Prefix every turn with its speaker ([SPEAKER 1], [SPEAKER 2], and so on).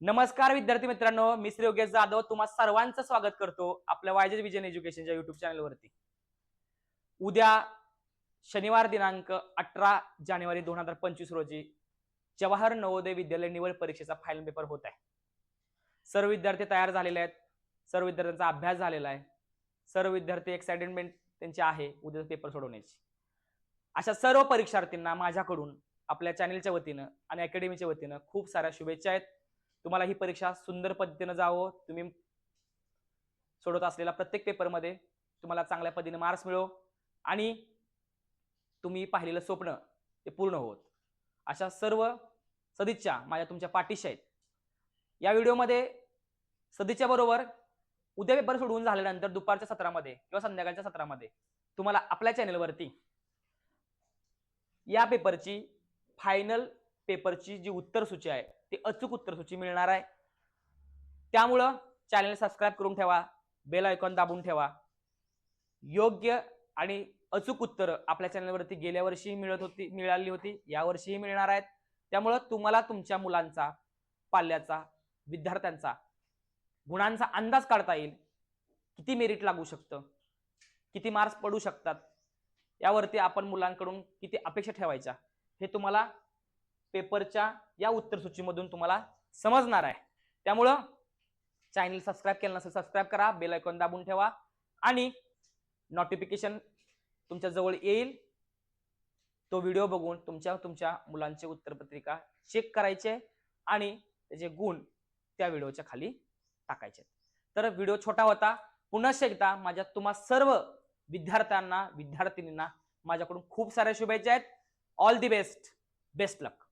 [SPEAKER 1] नमस्कार विद्यार्थी मित्रांनो मी श्री योगेश जाधव. तुम्हा सर्वांचं स्वागत करतो आपल्या वायजेस विजन एज्युकेशनच्या युट्यूब चॅनलवरती उद्या शनिवार दिनांक अठरा जानेवारी दोन हजार पंचवीस रोजी जवाहर नवोदय विद्यालय निवड परीक्षेचा फायनल पेपर होत आहे. सर्व विद्यार्थी तयार झालेले आहेत. सर्व विद्यार्थ्यांचा अभ्यास झालेला आहे. सर्व विद्यार्थी एक्साइटमेंट त्यांची आहे. उद्या पेपर सोडवण्याची. अशा सर्व परीक्षार्थींना माझ्याकडून आपल्या चॅनेलच्या वतीनं आणि अकॅडमीच्या वतीनं खूप साऱ्या शुभेच्छा आहेत. तुम्हाला ही परीक्षा सुंदर पद्धतीनं जावं. तुम्ही सोडवत असलेल्या प्रत्येक पेपरमध्ये तुम्हाला चांगल्या पद्धतीने मार्क्स मिळो आणि तुम्ही पाहिलेलं स्वप्न ते पूर्ण होत. अशा सर्व सदिच्छा माझ्या तुमच्या पाठीशी आहेत. या व्हिडिओमध्ये सदिच्छा बरोबर उद्या पेपर सोडवून झाल्यानंतर दुपारच्या सत्रामध्ये किंवा संध्याकाळच्या सत्रामध्ये तुम्हाला आपल्या चॅनेलवरती या पेपरची फायनल पेपरची जी उत्तर सूची आहे ती अचूक उत्तर सूची मिळणार आहे. त्यामुळं चॅनल सबस्क्राईब करून ठेवा बेल आयकॉन दाबून ठेवा. योग्य आणि अचूक उत्तर आपल्या चॅनलवरती गेल्या वर्षीही मिळत होती मिळाली होती यावर्षीही मिळणार आहेत. त्यामुळं तुम्हाला तुमच्या मुलांचा पाल्याचा विद्यार्थ्यांचा गुणांचा अंदाज काढता येईल. किती मेरिट लागू शकतं? किती मार्क्स पडू शकतात? यावरती आपण मुलांकडून किती अपेक्षा ठेवायच्या? हे तुम्हाला पेपरच्या या उत्तरसूचीमधून तुम्हाला समजणार आहे. त्यामुळं चॅनल सबस्क्राईब केलं नसेल सबस्क्राईब करा बेल आयकॉन दाबून ठेवा आणि नोटिफिकेशन तुमच्या जवळ येईल. तो व्हिडिओ बघून तुमच्या तुमच्या मुलांचे उत्तरपत्रिका चेक करायचे आणि त्याचे गुण त्या व्हिडिओच्या खाली टाकायचे. तर व्हिडिओ छोटा होता. पुन्हा एकदा माझ्या तुम्हा सर्व विद्यार्थ्यांना विद्यार्थिनींना माझ्याकडून खूप साऱ्या शुभेच्छा आहेत. All the best best luck